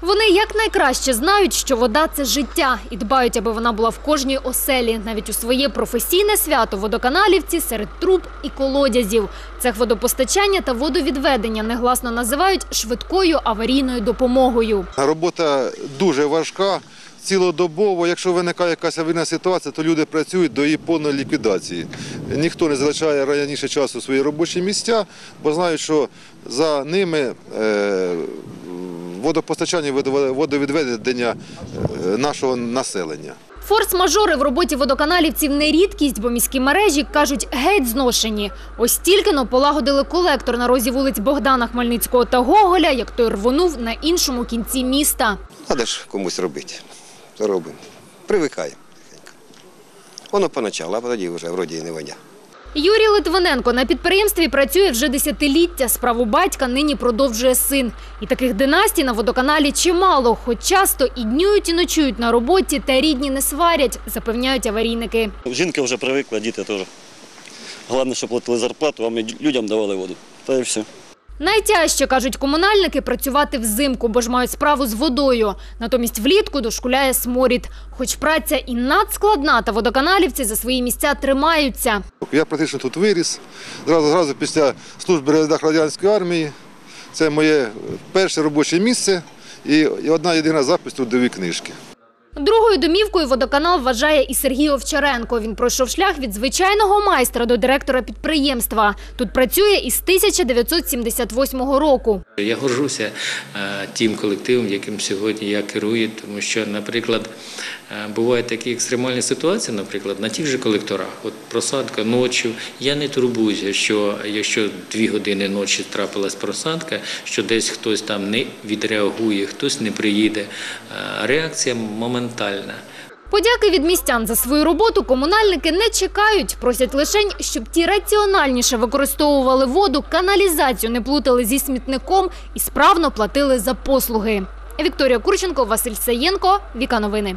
Вони якнайкраще знають, що вода це життя, і дбають, аби вона була в кожній оселі. Навіть у своє професійне свято водоканалівці серед труб і колодязів. Цех водопостачання та водовідведення негласно називають швидкою аварійною допомогою. Робота дуже важка, цілодобово. Якщо виникає якась аварійна ситуація, то люди працюють до її повної ліквідації. Ніхто не залишає раніше часу свої робочі місця, бо знають, що за ними е, водопостачання водовідведення е, нашого населення. Форс-мажори в роботі водоканалівців не рідкість, бо міські мережі кажуть геть зношені. Ось тільки но полагодили колектор на розі вулиць Богдана Хмельницького та Гоголя, як той рвонув на іншому кінці міста. Треба ж комусь робити. Робимо. Привикаємо. Воно поначалу, а тоді вже вроді і не воня. Юрій Литвиненко на підприємстві працює вже десятиліття. Справу батька нині продовжує син. І таких династій на водоканалі чимало, хоч часто і днюють, і ночують на роботі, та рідні не сварять, запевняють аварійники. Жінка вже привикла, діти теж. Головне, щоб платили зарплату, а ми людям давали воду. Та і все. Найтяжче, кажуть комунальники, працювати взимку, бо ж мають справу з водою. Натомість влітку дошкуляє сморід. Хоч праця і надскладна, та водоканалівці за свої місця тримаються. Я практично тут виріс. Зразу, зразу після служби рядах радянської армії. Це моє перше робоче місце і одна єдина запис трудові книжки. Другою домівкою водоканал вважає і Сергій Овчаренко. Він пройшов шлях від звичайного майстра до директора підприємства. Тут працює із 1978 року. Я горжуся е, тим колективом, яким сьогодні я керую, тому що, наприклад, бувають такі екстремальні ситуації, наприклад, на тих же колекторах, от просадка ночі. Я не турбуюся, що якщо дві години ночі трапилась просадка, що десь хтось там не відреагує, хтось не приїде. Е, Реакція моментальна. Подяки від містян за свою роботу комунальники не чекають. Просять лишень, щоб ті раціональніше використовували воду, каналізацію не плутали зі смітником і справно платили за послуги. Вікторія Курченко, Василь Саєнко, Віка Новини.